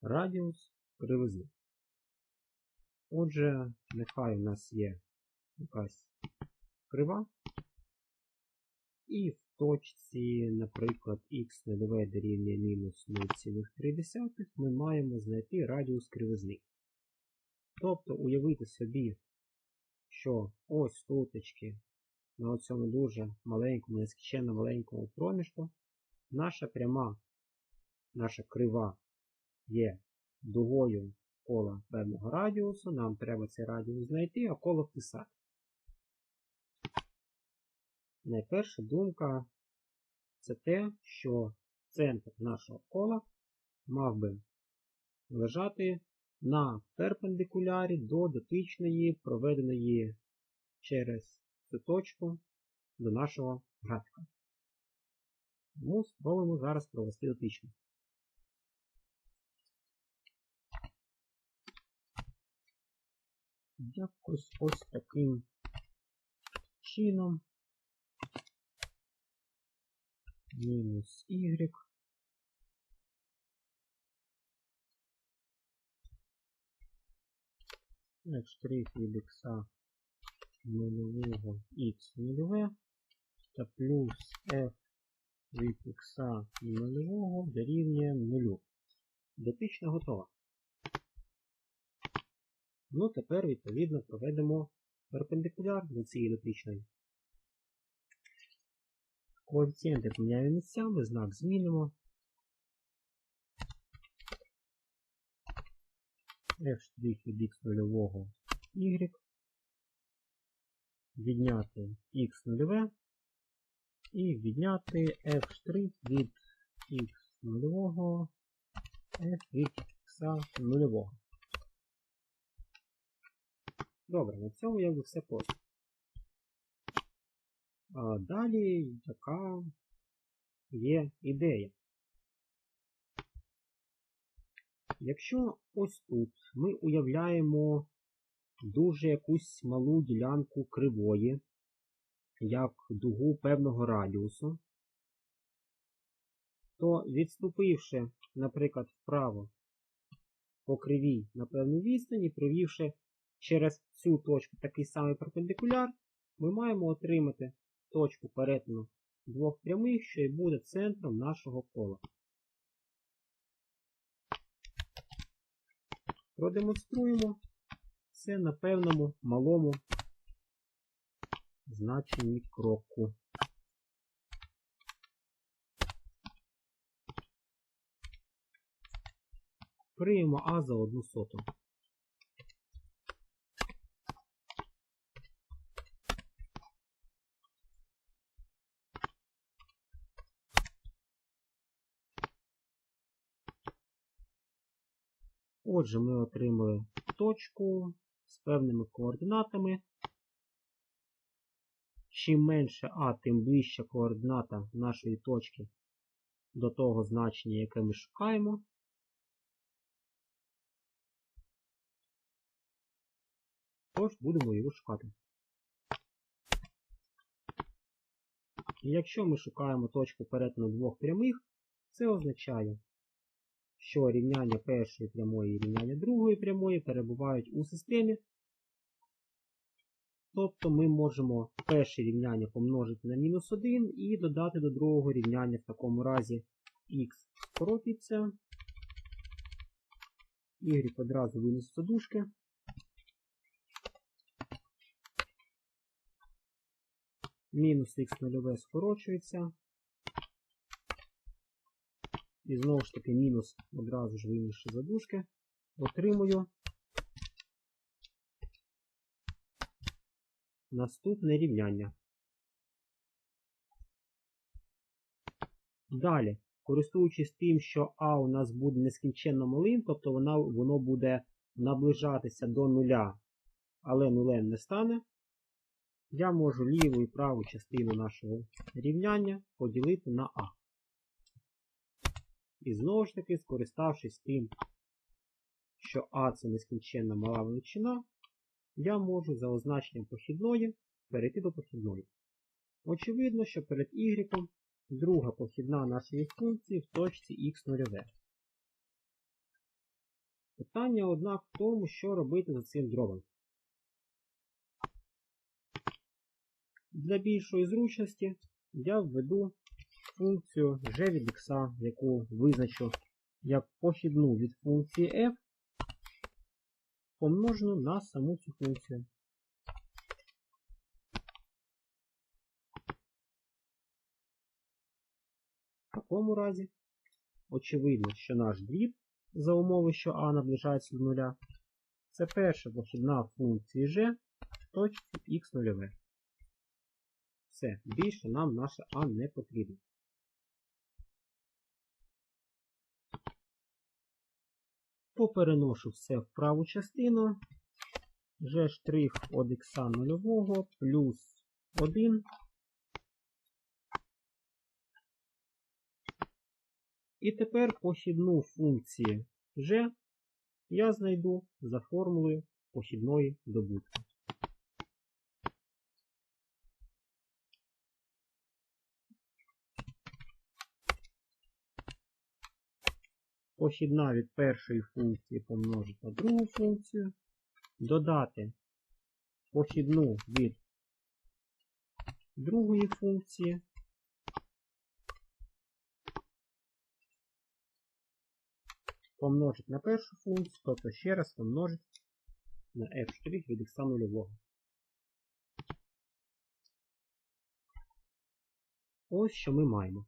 радіус кривизни. Отже, нехай у нас є якась крива. І в точці, наприклад, х нульове дорівнює мінус 0,3 ми маємо знайти радіус кривизни. Тобто уявити собі, що ось туточки на цьому дуже маленькому, нескінченно маленькому проміжку, наша пряма, наша крива є дугою кола певного радіусу, нам треба цей радіус знайти, а коло вписати. Найперша думка це те, що центр нашого кола мав би лежати на перпендикулярі до дотичної, проведеної через цю точку до нашого графіка. Тому спробуємо зараз провести дотичну. Якось ось таким чином. Мінус y. Штрих від x нульового x нульове та плюс f від x нульового дорівнює нулю. Дотична готова. Ну, тепер, відповідно, проведемо перпендикуляр до цієї дотичної. Коефіцієнти поміняємо місцями, знак змінимо. f' від x нульового y. Відняти x нульове і відняти f' від x нульового f від x нульового. Добре, на цьому якби все просто. А далі яка є ідея? Якщо ось тут ми уявляємо дуже якусь малу ділянку кривої, як дугу певного радіусу, то відступивши, наприклад, вправо по кривій на певну відстані, провівши через цю точку такий самий перпендикуляр, ми маємо отримати точку перетину двох прямих, що і буде центром нашого кола. Продемонструємо це на певному малому значенні кроку. Приймемо А за одну соту. Отже, ми отримали точку з певними координатами. Чим менше А, тим ближча координата нашої точки до того значення, яке ми шукаємо. Тож будемо його шукати. І якщо ми шукаємо точку перетину двох прямих, це означає, що рівняння першої прямої і рівняння другої прямої перебувають у системі. Тобто ми можемо перше рівняння помножити на мінус 1 і додати до другого рівняння в такому разі х скоротиться, y одразу винесеться дужки. Мінус х нульове скорочується. І знову ж таки мінус одразу ж винісши задушки. Отримую наступне рівняння. Далі, користуючись тим, що А у нас буде нескінченно малим, тобто вона, воно буде наближатися до нуля, але нулем не стане, я можу ліву і праву частину нашого рівняння поділити на А. І знову ж таки, скориставшись тим, що А це нескінченна мала величина, я можу за означенням похідної перейти до похідної. Очевидно, що перед y друга похідна нашої функції в точці х0. Питання, однак, в тому, що робити за цим дробом. Для більшої зручності я введу функцію g від x, яку визначу як похідну від функції f, помножену на саму цю функцію. В такому разі, очевидно, що наш дріб за умови, що а наближається до нуля, це перша похідна функції g в точці x нульове. Все, більше нам наше а не потрібно. Попереношу все в праву частину. G' від ікса нульового плюс 1. І тепер похідну функції g я знайду за формулою похідної добутки. Похідна від першої функції помножити на другу функцію, додати похідну від другої функції, помножити на першу функцію, тобто ще раз помножити на f' від x нульового. Ось що ми маємо.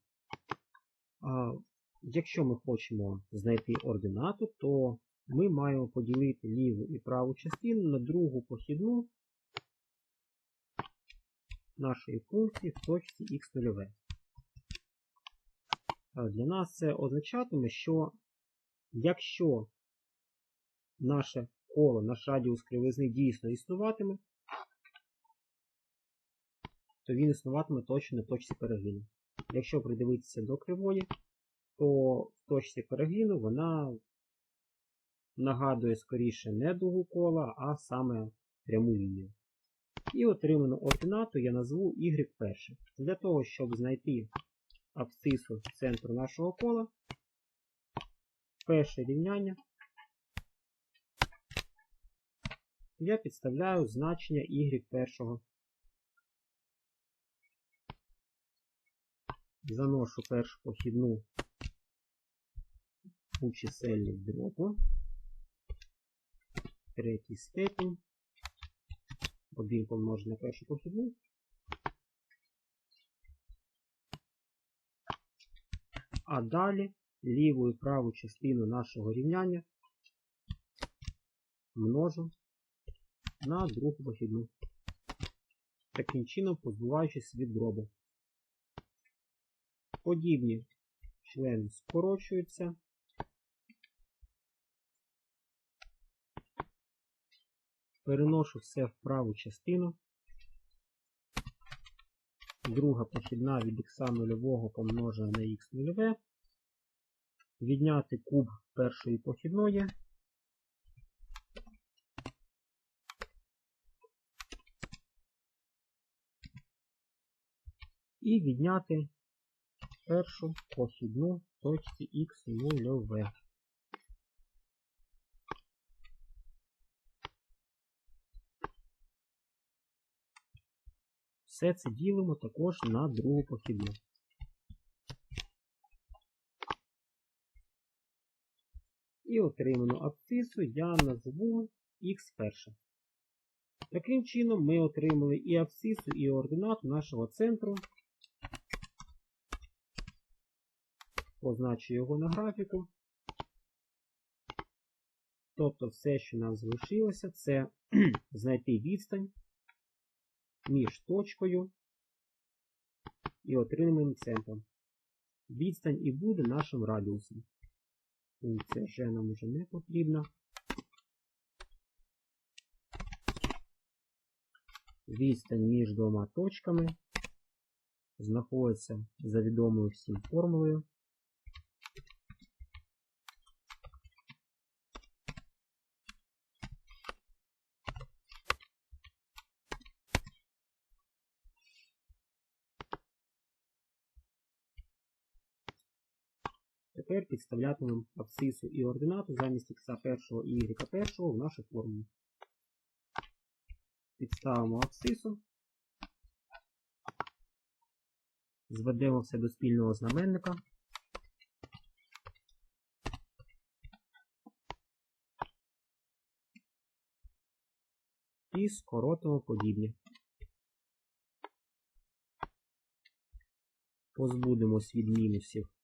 Якщо ми хочемо знайти ординату, то ми маємо поділити ліву і праву частину на другу похідну нашої функції в точці х0. Для нас це означатиме, що якщо наше коло, наш радіус кривизни дійсно існуватиме, то він існуватиме точно на точці перегину. Якщо придивитися до кривої, то в точці перегину вона нагадує скоріше не дугу кола, а саме пряму лінію. І отриману ординату я назву y перше. Для того, щоб знайти абсцису центру нашого кола, перше рівняння я підставляю значення y першого. Заношу першу похідну у чисельник дробу. Третій степінь. Один помножити на першу похідну. А далі ліву і праву частину нашого рівняння множу на другу похідну. Таким чином позбуваючись від дробу. Подібні члени скорочуються. Переношу все в праву частину. Друга похідна від х нульового помножена на х нульове. Відняти куб першої похідної. І відняти першу похідну точці х нульове. Все це ділимо також на другу похідну. І отриману абсцису я назву х перше. Таким чином ми отримали і абсцису, і ординату нашого центру. Позначу його на графіку. Тобто все, що нам залишилося, це знайти відстань між точкою і отриманим центром. Відстань і буде нашим радіусом. Функція G нам вже не потрібна. Відстань між двома точками знаходиться за відомою всім формулою. Тепер підставлятимемо абсцису і ординату замість х першого і y першого в нашу формулу. Підставимо абсцису. Зведемо все до спільного знаменника. І скоротимо подібні. Позбудемось від мінусів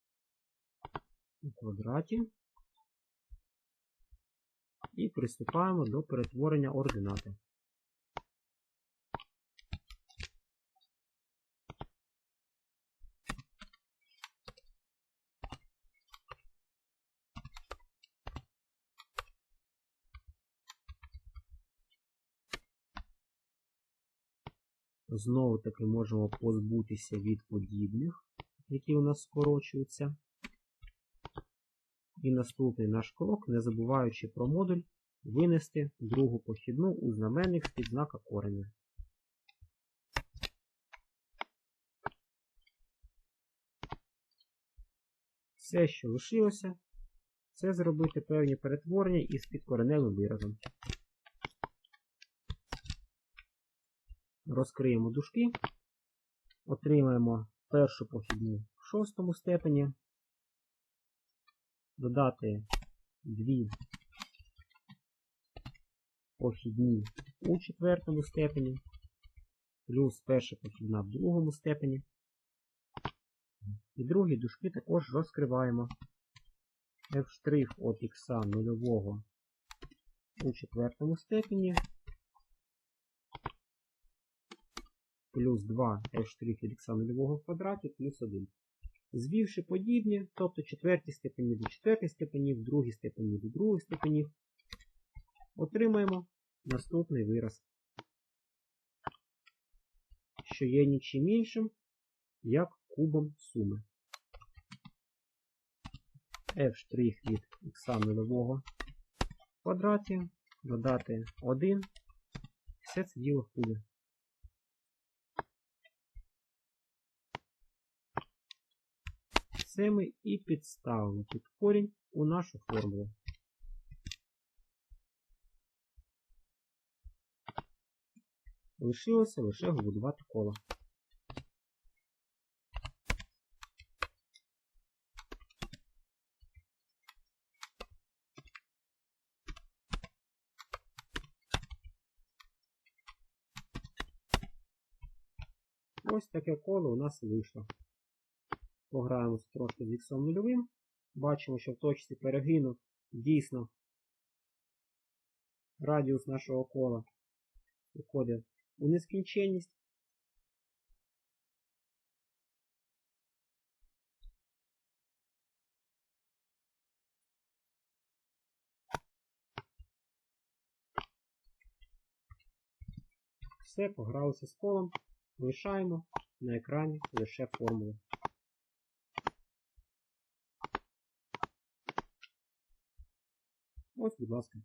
у квадраті. І приступаємо до перетворення ординати. Знову таки можемо позбутися від подібних, які у нас скорочуються. І наступний наш крок, не забуваючи про модуль, винести другу похідну у знаменник з під знака кореня. Все, що лишилося, це зробити певні перетворення із підкореневим виразом. Розкриємо дужки, отримаємо першу похідну в шостому степені, додати дві похідні у четвертому степені, плюс перша похідна в другому степені. І другі дужки також розкриваємо f' от х нульового у четвертому степені плюс 2 f' від х нульового в квадраті плюс 1. Звівши подібні, тобто четверті степені до четвертих степенів, другі степені до других степенів, отримаємо наступний вираз, що є нічим іншим, як кубом суми. f' від х нульового квадраті, додати 1, все це діло в кубі. Це ми і підставимо тут корінь у нашу формулу. Лишилося лише побудувати коло. Ось таке коло у нас вийшло. Пограємося трошки з іксом нульовим. Бачимо, що в точці перегину дійсно радіус нашого кола виходить у нескінченність. Все, погралися з колом, лишаємо на екрані лише формулу. Ось, будь ласка.